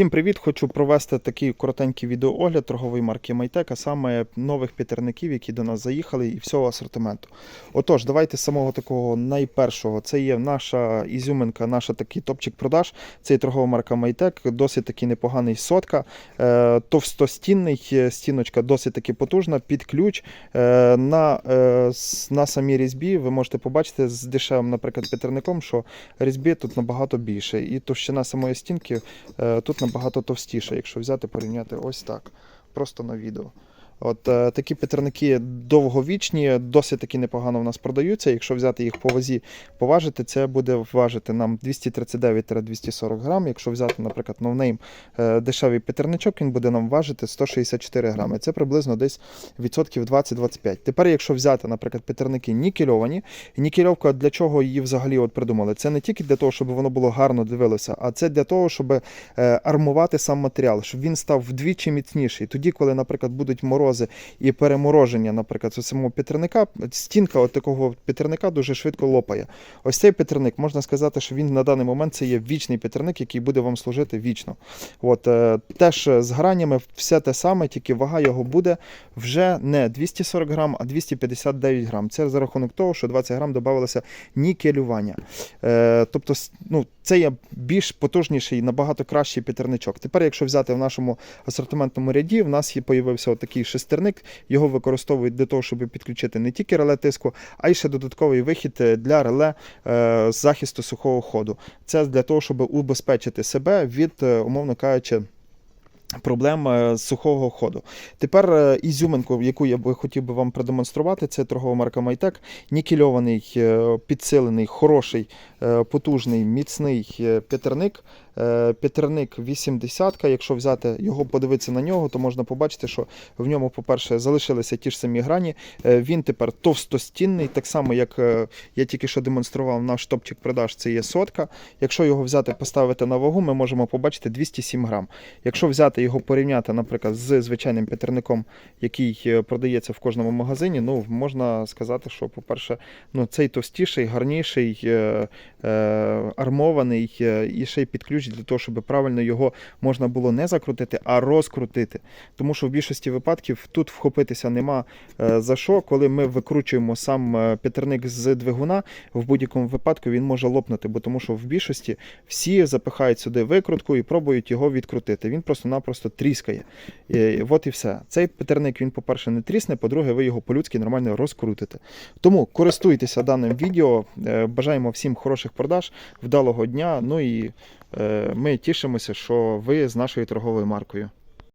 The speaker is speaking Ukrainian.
Всім привіт! Хочу провести такий коротенький відеоогляд торгової марки Майтек, а саме нових пітерників, які до нас заїхали, і всього асортименту. Отож, давайте з самого такого найпершого. Це є наша ізюминка, наша такий топчик продаж. Це є торгова марка Майтек, досить такий непоганий сотка, е, товстостінний, е, стіночка досить таки потужна, під ключ. Е, на, на самій різьбі ви можете побачити з дешевим, наприклад, пітерником, що різьби тут набагато більше. І товщина самої стінки тут набагато товстіша, якщо взяти порівняти ось так, просто на відео. От е, такі петерники довговічні, досить таки непогано в нас продаються. Якщо взяти їх по вазі, поважити, це буде важити нам 239-240 грам. Якщо взяти, наприклад, новнейм е, дешевий петерничок, він буде нам важити 164 грами. Це приблизно десь відсотків 20-25. Тепер, якщо взяти, наприклад, петерники нікельовані, нікельовка для чого її взагалі от придумали? Це не тільки для того, щоб воно було гарно дивилося, а це для того, щоб е, армувати сам матеріал, щоб він став вдвічі міцніший. Тоді, коли, наприклад, будуть морози і перемороження, наприклад, у самого петерника, стінка от такого петерника дуже швидко лопає. Ось цей петерник, можна сказати, що він на даний момент це є вічний петерник, який буде вам служити вічно. От, е, теж з гранями все те саме, тільки вага його буде вже не 240 грам, а 259 грам. Це за рахунок того, що 20 грам додавалося нікелювання. Е, тобто, ну, це є більш потужніший, набагато кращий петерничок. Тепер, якщо взяти в нашому асортиментному ряді, в нас є появився такий шестерник. Його використовують для того, щоб підключити не тільки реле тиску, а й ще додатковий вихід е, для реле е, з захисту сухого ходу. Це для того, щоб убезпечити себе від, е, умовно кажучи, Проблем е, з сухого ходу. Тепер е, ізюминку, яку я би хотів би вам продемонструвати, це торгова марка Майтек. Нікельований, е, підсилений, хороший, е, потужний, міцний е, п'ятерник. Е, П'ятерник 80 Якщо взяти його, подивитися на нього, то можна побачити, що в ньому, по-перше, залишилися ті ж самі грані. Е, Він тепер товстостінний, так само, як е, я тільки що демонстрував наш топчик продаж, це є сотка. Якщо його взяти, поставити на вагу, ми можемо побачити 207 грам. Якщо взяти його порівняти, наприклад, з звичайним п'ятерником, який продається в кожному магазині, ну можна сказати, що, по-перше, ну цей товстіший, гарніший, армований і ще й під ключ для того, щоб правильно його можна було не закрутити, а розкрутити. Тому що в більшості випадків тут вхопитися нема е, за що, коли ми викручуємо сам е, п'ятерник з двигуна, в будь-якому випадку він може лопнути, бо тому що в більшості всі запихають сюди викрутку і пробують його відкрутити. Він просто-напросто тріскає. І, от і все. Цей петерник, він, по-перше, не трісне, по-друге, ви його по-людськи нормально розкрутите. Тому користуйтеся даним відео. Е, Бажаємо всім хороших продаж, вдалого дня. Ну і е, ми тішимося, що ви з нашою торговою маркою.